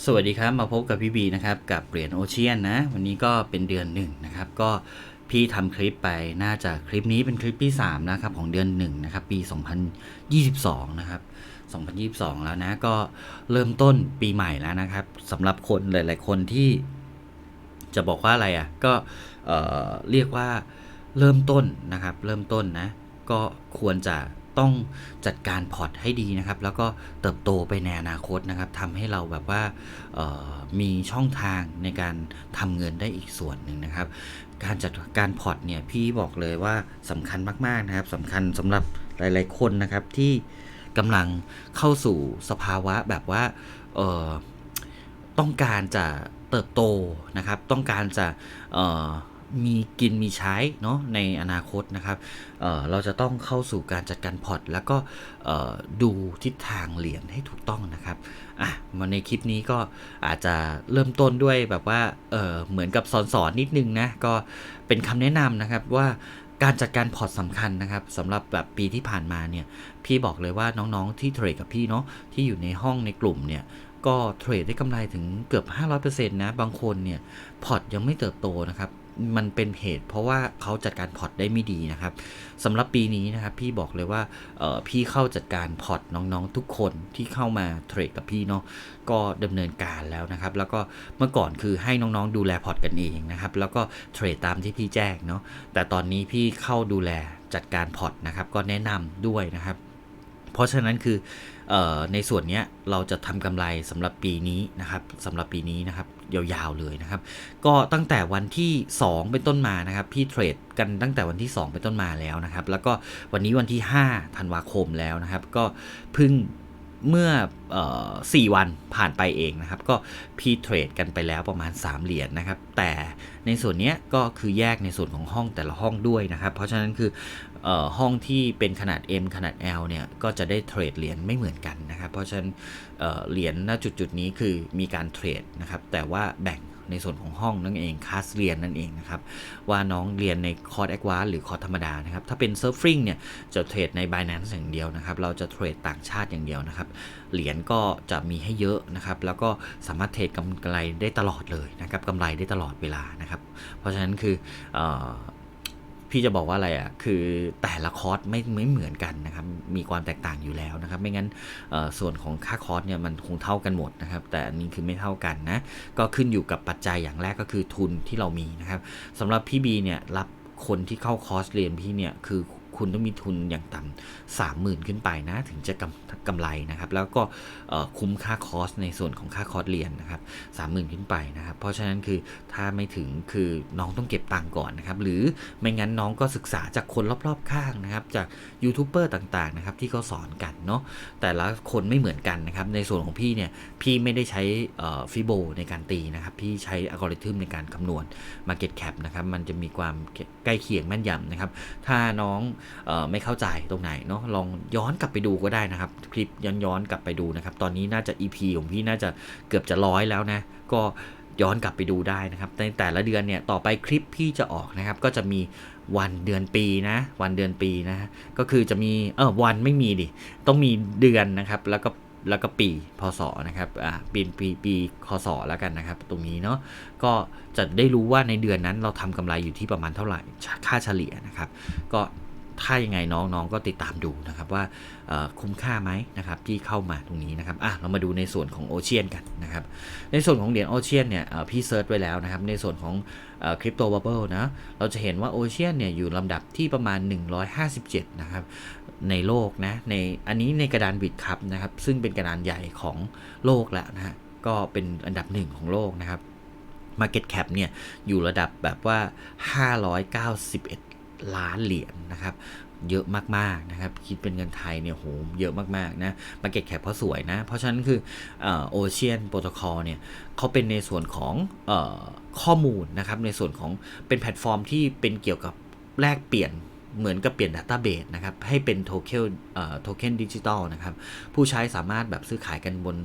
สวัสดีครับมาพบกับพี่บีนะครับกับเหรียญโอเชียนนะ วันนี้ก็เป็นเดือนหนึ่งนะครับ ก็พี่ทำคลิปไปน่าจะคลิปนี้เป็นคลิปที่3นะครับของเดือนหนึ่งนะครับปี 2022 นะครับ 2022 แล้วนะก็เริ่มต้นปีใหม่แล้วนะครับสำหรับคนหลาย ๆ คนที่จะบอกว่าอะไรอะก็เเรียกว่าเริ่มต้นนะครับ เริ่มต้นนะ ก็ควรจะ ต้องจัดการพอร์ตให้ดีนะครับ แล้วก็เติบโตไปในอนาคตนะครับทำให้เราแบบว่ามีช่องทางในการทำเงินได้อีกส่วนหนึ่งนะครับ การจัดการพอร์ตเนี่ยพี่บอกเลยว่าสำคัญมากๆนะครับสำคัญสำหรับหลาย ๆ คนนะครับที่กำลังเข้าสู่สภาวะแบบว่าต้องการจะเติบโตนะครับ ต้องการจะ มีกินมีใช้เนาะในอนาคตนะครับเเราจะต้องเข้าสู่การจัดการพอร์ตแล้วก็ดูทิศทางเหรียญให้ถูกต้องนะครับอะมาในคลิปนี้ก็อาจจะเริ่มต้นด้วยแบบว่าเเหมือนกับสอนสอนนิดนึงนะก็เป็นคำแนะนำนะครับว่าการจัดการพอร์ตสำคัญนะครับสำหรับแบบปีที่ผ่านมาเนี่ยพี่บอกเลยว่าน้องๆที่เทรดกับพี่เนาะที่อยู่ในห้องในกลุ่มเนี่ยก็เทรดได้กำไรถึงเกือบ 500%นะ บางคนเนี่ยพอร์ตยังไม่เติบโตนะครับ มันเป็นเหตุ เพราะว่าเขาจัดการพอร์ตได้ไม่ดีนะครับสำหรับปีนี้นะครับพี่บอกเลยว่าเออพี่เข้าจัดการพอร์ตน้องๆ ทุกคนที่เข้ามาเทรดกับพี่เนาะก็ดำเนินการแล้วนะครับ แล้วก็เมื่อก่อนคือให้น้องๆ ดูแลพอร์ตกันเองนะครับแล้วก็เทรดตามที่พี่แจ้งเนาะแต่ตอนนี้พี่เข้าดูแลจัดการพอร์ตนะครับ ก็แนะนำด้วยนะครับ เพราะฉะนั้นคือออในส่วนนี้เราจะทำกำไรสำหรับปีนี้นะครับสำหรับปีนี้นะครับยาวๆเลยนะครับ ก็ตั้งแต่วันที่ 2 เป็นต้นมานะครับ พี่เทรดกันตั้งแต่วันที่ 2 เป็นต้นมาแล้วนะครับ แล้วก็วันนี้วันที่5ธันวาคมแล้วนะครับ ก็เพิ่งเมื่อเออ4วันผ่านไปเองนะครับ ก็พี่เทรดกันไปแล้วประมาณ 3 เหรียญนะครับ แต่ในส่วนนี้ก็คือแยกในส่วนของห้องแต่ละห้องด้วยนะครับ เพราะฉะนั้นคือเอ่อ ห้องที่เป็นขนาด M ขนาด L เนี่ย ก็จะได้เทรดเหรียญไม่เหมือนกันนะครับ เพราะฉะนั้นเหรียญณจุดจุดนี้คือมีการเทรดนะครับ แต่ว่าแบ่งในส่วนของห้องนั่นเองคลาสเรียนนั่นเองนะครับ ว่าน้องเรียนในคอร์สแอควาหรือคอร์สธรรมดานะครับ ถ้าเป็นเซิร์ฟฟิงเนี่ย จะเทรดใน Binance อย่างเดียวนะครับ เราจะเทรดต่างชาติอย่างเดียวนะครับ เหรียญก็จะมีให้เยอะนะครับ แล้วก็สามารถเทรดกำไรได้ตลอดเลยนะครับกำไรได้ตลอดเวลานะครับ เพราะฉะนั้นคืออ พี่จะบอกว่าอะไรอะคือแต่ละคอร์สไม่ไม่เหมือนกันนะครับ มีความแตกต่างอยู่แล้วนะครับ ไม่งั้นส่วนของค่าคอร์สเนี่ยมันคงเท่ากันหมดนะครับ แต่อันนี้คือไม่เท่ากันนะ ก็ขึ้นอยู่กับปัจจัยอย่างแรกก็คือทุนที่เรามีนะครับสำหรับพี่บีเนี่ยรับคนที่เข้าคอร์สเรียนพี่เนี่ยคือ คุณต้องมีทุนอย่างต่ำสามหมื่นขึ้นไปนะ ถึงจะกำกำไรนะครับ แล้วก็คุ้มค่าคอร์สในส่วนของค่าคอร์สเรียนนะครับสามหมื่นขึ้นไปนะครับ เพราะฉะนั้นคือถ้าไม่ถึงคือน้องต้องเก็บตังก่อนนะครับ หรือไม่งั้นน้องก็ศึกษาจากคนรอบๆข้างนะครับ จากยูทูบเบอร์ต่างๆนะครับที่เขาสอนกันเนาะแต่ละคนไม่เหมือนกันนะครับ ในส่วนของพี่เนี่ยพี่ไม่ได้ใช้ฟิโบในการตีนะครับพี่ใช้อัลกอริทึมในการคำนวณ Market Cap นะครับมันจะมีความใกล้เคียงแม่นยำนะครับ ถ้าน้องไม่เข้าใจตรงไหนเนาะลองย้อนกลับไปดูก็ได้นะครับ คลิปย้อนย้อนกลับไปดูนะครับ ตอนนี้น่าจะ EP ของพี่น่าจะเกือบจะร้อยแล้วนะ ก็ย้อนกลับไปดูได้นะครับในแต่ละเดือนเนี่ยต่อไปคลิปพี่จะออกนะครับ ก็จะมีวันเดือนปีนะ วันเดือนปีนะก็คือจะมีเออวันไม่มีดิต้องมีเดือนนะครับ แล้วก็แล้วก็ปีพศนะครับอ่าปีปีปีคศแล้วกันนะครับ ตรงนี้เนาะก็จะได้รู้ว่าในเดือนนั้นเราทำกำไรอยู่ที่ประมาณเท่าไหร่ค่าเฉลี่ยนะครับ ก็ ถ้ายังไงน้องๆก็ติดตามดูนะครับว่าคุ้มค่าไหมนะครับที่เข้ามาตรงนี้นะครับอะเรามาดูในส่วนของโอเชียนกันนะครับในส่วนของเหรียญโอเชียนเนี่ยพี่เซิร์ชไว้แล้วนะครับในส่วนของคริปโตบับเบิลนะเราจะเห็นว่าโอเชียนเนี่ยอยู่ลำดับที่ประมาณ 157 นะครับในโลกนะในอันนี้ในกระดานบิตครับนะครับซึ่งเป็นกระดานใหญ่ของโลกแล้วนะฮะก็เป็นอันดับหนึ่งของโลกนะครับ Market Cap เนี่ยอยู่ระดับแบบว่า 591 ล้านเหรียญนะครับเยอะมากๆนะครับ คิดเป็นเงินไทยเนี่ยโหเยอะมากๆนะมาเก็ตแคปเขาสวยนะ เพราะฉะนั้นคือโอเชียนโปรโตคอลเนี่ยเขาเป็นในส่วนของอข้อมูลนะครับ ในส่วนของเป็นแพลตฟอร์มที่เป็นเกี่ยวกับแลกเปลี่ยน เหมือนกับเปลี่ยนดัตต้าเบสนะครับ ให้เป็นโทเค็นโทเค็นดิจิตอลนะครับ ผู้ใช้สามารถแบบซื้อขายกันบน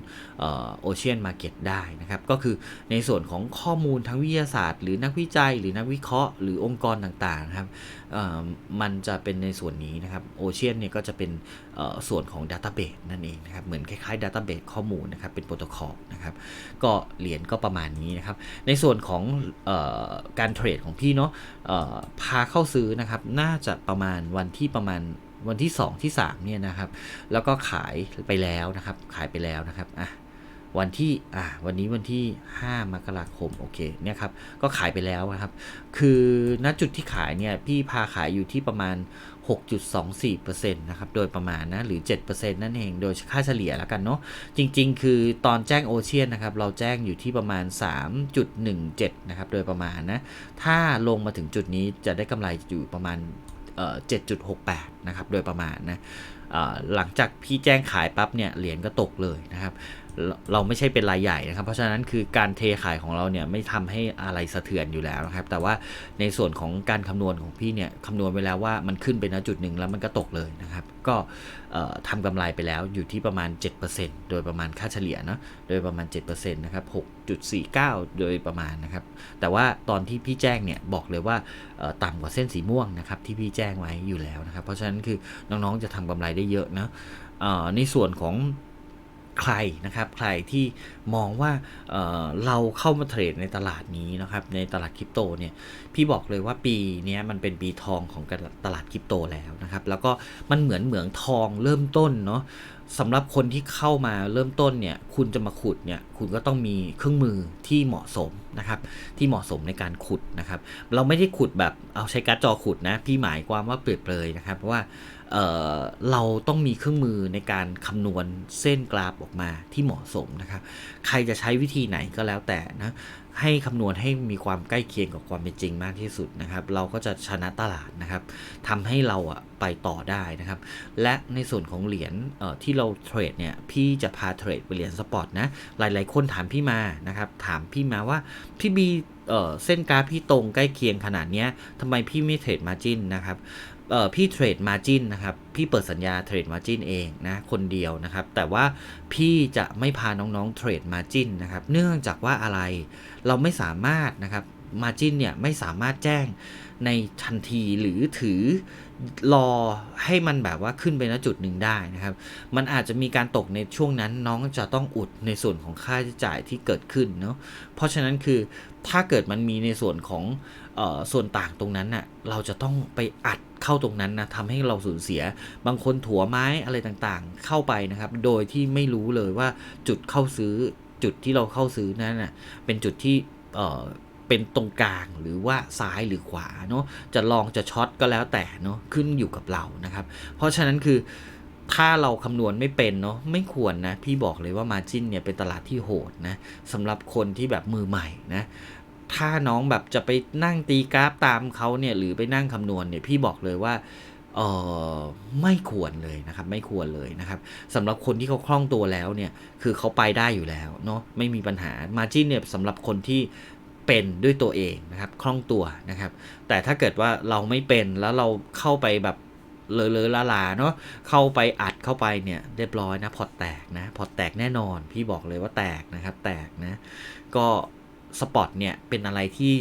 โอเชียนมาร์เก็ตได้นะครับ ก็คือในส่วนของข้อมูลทางวิทยาศาสตร์ หรือนักวิจัย หรือนักวิเคราะห์หรือองค์กรต่างๆนะครับเอ่อมันจะเป็นในส่วนนี้นะครับโอเชียนเนี่ยก็จะเป็นเอ่อส่วนของ Database นั่นเองนะครับ เหมือนคล้ายๆ Database ข้อมูลนะครับ เป็นโปรโตคอลนะครับ ก็เหรียญก็ประมาณนี้นะครับ ในส่วนของเออการเทรดของพี่เนาะ พาเข้าซื้อนะครับ น่าจะประมาณวันที่ประมาณวันที่ 2 ที่3เนี่ยนะครับ แล้วก็ขายไปแล้วนะครับ ขายไปแล้วนะครับอะวันที่อะวันนี้วันที่ 5 มกราคมโอเคเนี่ยครับก็ขายไปแล้วนะครับ คือณจุดที่ขายเนี่ยพี่พาขายอยู่ที่ประมาณ 6.24%นะครับโดยประมาณนะหรือ 7%นั่นเองโดยค่าเฉลี่ยแล้วกันเนาะจริง ๆ คือตอนแจ้งโอเชียนนะครับเราแจ้งอยู่ที่ประมาณ 3.17 นะครับโดยประมาณนะถ้าลงมาถึงจุดนี้จะได้กำไรอยู่ประมาณเอ่อ7.68 นะครับโดยประมาณนะหลังจากพี่แจ้งขายปั๊บเนี่ยเหรียญก็ตกเลยนะครับ เราไม่ใช่เป็นรายใหญ่นะครับ เพราะฉะนั้นคือการเทขายของเราเนี่ยไม่ทำให้อะไรสะเทือนอยู่แล้วนะครับ แต่ว่าในส่วนของการคำนวณของพี่เนี่ยคำนวณไว้แล้วว่ามันขึ้นไปณจุดหนึ่งแล้วมันก็ตกเลยนะครับ ก็เอ่อทำกำไรไปแล้วอยู่ที่ประมาณ 7%โดยประมาณค่าเฉลี่ยเนาะโดยประมาณ7%นะครับ6.49 โดยประมาณนะครับ แต่ว่าตอนที่พี่แจ้งเนี่ยบอกเลยว่าต่ำกว่าเส้นสีม่วงนะครับที่พี่แจ้งไว้อยู่แล้วนะครับ เพราะฉะนั้นคือน้องๆจะทำกำไรได้เยอะนะในส่วนของ ใครนะครับใครที่มองว่าเเราเข้ามาเทรดในตลาดนี้นะครับในตลาดคริปโตเนี่ยพี่บอกเลยว่าปีนี้มันเป็นปีทองของตลาดคริปโตแล้วนะครับแล้วก็มันเหมือนเหมืองทองเริ่มต้นเนาะ สำหรับคนที่เข้ามาเริ่มต้นเนี่ยคุณจะมาขุดเนี่ยคุณก็ต้องมีเครื่องมือที่เหมาะสมนะครับที่เหมาะสมในการขุดนะครับ เราไม่ได้ขุดแบบเอาใช้การ์ดจอขุดนะพี่หมายความว่าเปรียบเลยนะครับเพราะว่าเเราต้องมีเครื่องมือในการคำนวณเส้นกราฟออกมาที่เหมาะสมนะครับ ใครจะใช้วิธีไหนก็แล้วแต่นะ ให้คำนวณให้มีความใกล้เคียงกับความเป็นจริงมากที่สุดนะครับ เราก็จะชนะตลาดนะครับทำให้เราอะไปต่อได้นะครับ และในส่วนของเหรียญที่เราเทรดเนี่ย พี่จะพาเทรดไปเหรียญสปอร์ตนะ หลายๆ คนถามพี่มานะครับ ถามพี่มาว่าพี่บีเส้นกราฟพี่ตรงใกล้เคียงขนาดนี้ทำไมพี่ไม่เทรดมาจินนะครับ เออพี่เทรดมาจินนะครับ พี่เปิดสัญญาเทรดมาจินเองนะ คนเดียวนะครับ แต่ว่าพี่จะไม่พาน้องๆเทรดมาจินนะครับ เนื่องจากว่าอะไร เราไม่สามารถนะครับ มาจินเนี่ยไม่สามารถแจ้งในทันทีหรือถือรอให้มันแบบว่าขึ้นไปณจุดหนึ่งได้นะครับ มันอาจจะมีการตกในช่วงนั้นน้องจะต้องอุดในส่วนของค่าใช้จ่ายที่เกิดขึ้นเนาะเพราะฉะนั้นคือถ้าเกิดมันมีในส่วนของออส่วนต่างตรงนั้นน่ะเราจะต้องไปอัดเข้าตรงนั้นนะทำให้เราสูญเสีย บางคนถั่วไม้อะไรต่างๆ เข้าไปนะครับ โดยที่ไม่รู้เลยว่าจุดเข้าซื้อจุดที่เราเข้าซื้อนั้นน่ะเป็นจุดที่ เป็นตรงกลางหรือว่าซ้ายหรือขวาเนาะจะลองจะช็อตก็แล้วแต่เนาะขึ้นอยู่กับเรานะครับ เพราะฉะนั้นคือถ้าเราคำนวณไม่เป็นเนาะไม่ควรนะ พี่บอกเลยว่ามาจินเนี่ยเป็นตลาดที่โหดนะสำหรับคนที่แบบมือใหม่นะถ้าน้องแบบจะไปนั่งตีกราฟตามเขาเนี่ยหรือไปนั่งคำนวณเนี่ยพี่บอกเลยว่าเออไม่ควรเลยนะครับไม่ควรเลยนะครับสำหรับคนที่เขาคล่องตัวแล้วเนี่ยคือเขาไปได้อยู่แล้วเนาะไม่มีปัญหามาจินเนี่ยสำหรับคนที่ เป็นด้วยตัวเองนะครับคล่องตัวนะครับ แต่ถ้าเกิดว่าเราไม่เป็นแล้วเราเข้าไปแบบเลอะเลอะละลาเนาะเข้าไปอัดเข้าไปเนี่ยเรียบร้อยนะพอตแตกนะพอตแตกแน่นอน พี่บอกเลยว่าแตกนะครับ แตกนะก็สปอตเนี่ยเป็นอะไรที่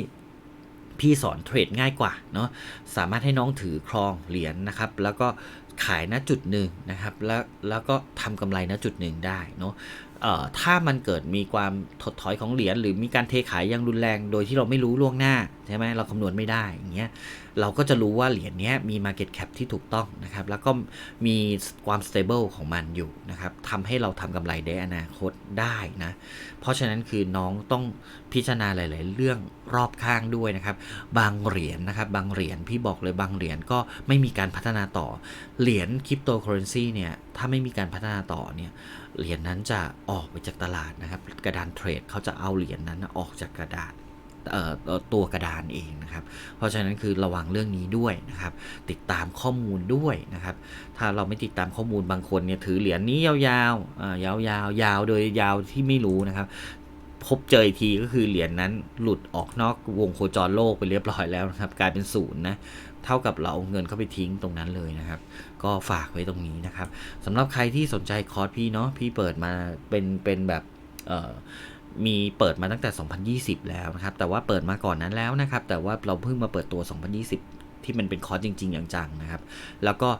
พี่สอนเทรดง่ายกว่าเนาะสามารถให้น้องถือครองเหรียญนะครับ แล้วก็ขายณจุดหนึ่งนะครับ แล้วแล้วก็ทำกำไรณจุดหนึ่งได้เนาะ ถ้ามันเกิดมีความถดถอยของเหรียญหรือมีการเทขายอย่างรุนแรง โดยที่เราไม่รู้ล่วงหน้าใช่ไหมเราคำนวณไม่ได้อย่างเงี้ยเราก็จะรู้ว่าเหรียญนี้มี Market Cap ที่ถูกต้องนะครับ แล้วก็มีความ stable ของมันอยู่นะครับทำให้เราทำกำไรในอนาคตได้นะ เพราะฉะนั้นคือน้องต้องพิจารณาหลาย ๆ เรื่อง รอบข้างด้วยนะครับ บางเหรียญนะครับ บางเหรียญพี่บอกเลยบางเหรียญก็ไม่มีการพัฒนาต่อ เหรียญคริปโตเคอเรนซีเนี่ย ถ้าไม่มีการพัฒนาต่อเนี่ย เหรียญนั้นจะออกไปจากตลาดนะครับ กระดานเทรดเขาจะเอาเหรียญนั้นออกจากกระดาษตัวกระดานเองนะครับ เพราะฉะนั้นคือระวังเรื่องนี้ด้วยนะครับ ติดตามข้อมูลด้วยนะครับ ถ้าเราไม่ติดตามข้อมูลบางคนเนี่ยถือเหรียญนี้ยาวๆยาวๆยาวโดยยาวที่ไม่รู้นะครับ พบเจออีกทีก็คือเหรียญนั้นหลุดออกนอกวงโคจรโลกไปเรียบร้อยแล้วนะครับ กลายเป็นศูนย์นะเท่ากับเราเอาเงินเข้าไปทิ้งตรงนั้นเลยนะครับ ก็ฝากไว้ตรงนี้นะครับสำหรับใครที่สนใจคอร์สพี่เนาะพี่เปิดมาเป็นเป็นแบบมีเปิดมาตั้งแต่ 2020 แล้วนะครับ แต่ว่าเปิดมาก่อนนั้นแล้วนะครับ แต่ว่าเราเพิ่งมาเปิดตัว 2020 ที่มันเป็นคอร์สจริง ๆ อย่างจังนะครับ แล้วก็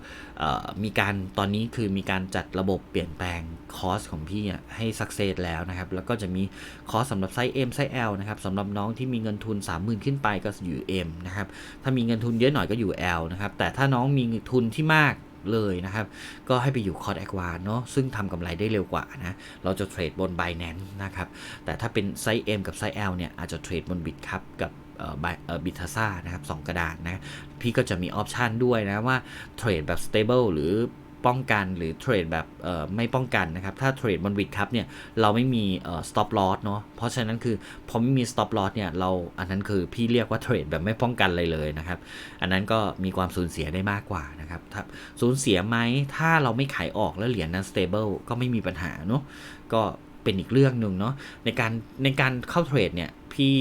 มีการตอนนี้คือมีการจัดระบบเปลี่ยนแปลงคอร์สของพี่ให้สักเซสแล้วนะครับ แล้วก็จะมีคอร์สสำหรับไซส์ M ไซส์ L นะครับสำหรับน้องที่มีเงินทุน 30,000 ขึ้นไปก็อยู่ M นะครับ ถ้ามีเงินทุนเยอะหน่อยก็อยู่ L นะครับ แต่ถ้าน้องมีทุนที่มาก เลยนะครับ ก็ให้ไปอยู่คอร์ดแอควานเนาะซึ่งทำกำไรได้เร็วกว่านะ เราจะเทรดบน Binance นะครับ แต่ถ้าเป็นไซส์ M กับไซส์ L เนี่ย อาจจะเทรดบนบิตครับกับบิทาซ่านะครับสองกระดานนะ พี่ก็จะมีออปชันด้วยนะว่าเทรดแบบ stable หรือ ป้องกันหรือเทรดแบบไม่ป้องกันนะครับ ถ้าเทรดบนวิดครับเนี่ยเราไม่มีเอ่อ stop loss เนาะเพราะฉะนั้นคือพอไม่มี stop loss เนี่ยเราอันนั้นคือพี่เรียกว่าเทรดแบบไม่ป้องกันเลยเลยนะครับ อันนั้นก็มีความสูญเสียได้มากกว่านะครับถ้าสูญเสียไหมถ้าเราไม่ขายออกแล้วเหรียญนั้น stable ก็ไม่มีปัญหาเนาะก็เป็นอีกเรื่องหนึ่งเนาะในการในการเข้าเทรดเนี่ยพี่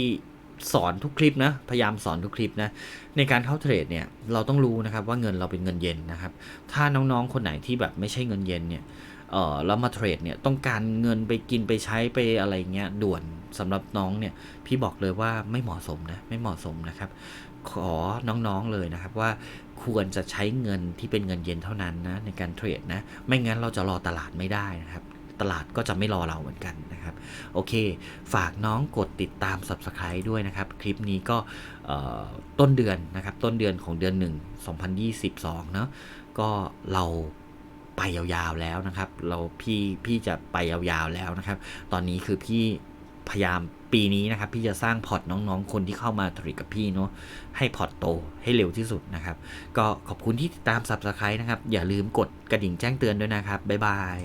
สอนทุกคลิปนะ พยายามสอนทุกคลิปนะ ในการเข้าเทรดเนี่ยเราต้องรู้นะครับว่าเงินเราเป็นเงินเย็นนะครับ ถ้าน้องๆคนไหนที่แบบไม่ใช่เงินเย็นเนี่ยเออแล้วมาเทรดเนี่ยต้องการเงินไปกินไปใช้ไปอะไรเงี้ยด่วนสำหรับน้องเนี่ยพี่บอกเลยว่าไม่เหมาะสมนะไม่เหมาะสมนะครับ ขอน้องๆเลยนะครับว่าควรจะใช้เงินที่เป็นเงินเย็นเท่านั้นนะในการเทรดนะไม่งั้นเราจะรอตลาดไม่ได้นะครับ ตลาดก็จะไม่รอเราเหมือนกันนะครับ โอเค ฝากน้องกดติดตาม Subscribe ด้วยนะครับ คลิปนี้ก็ต้นเดือนนะครับ ต้นเดือนของเดือน 1 2022 เนาะก็เราไปยาวๆแล้วนะครับ เราพี่พี่จะไปยาวๆแล้วนะครับ ตอนนี้คือพี่พยายามปีนี้นะครับ พี่จะสร้างพอร์ตน้องๆ คนที่เข้ามาเทรดกับพี่เนาะให้พอร์ตโตให้เร็วที่สุดนะครับ ก็ขอบคุณที่ติดตาม Subscribe นะครับ อย่าลืมกดกระดิ่งแจ้งเตือนด้วยนะครับ บ๊ายบาย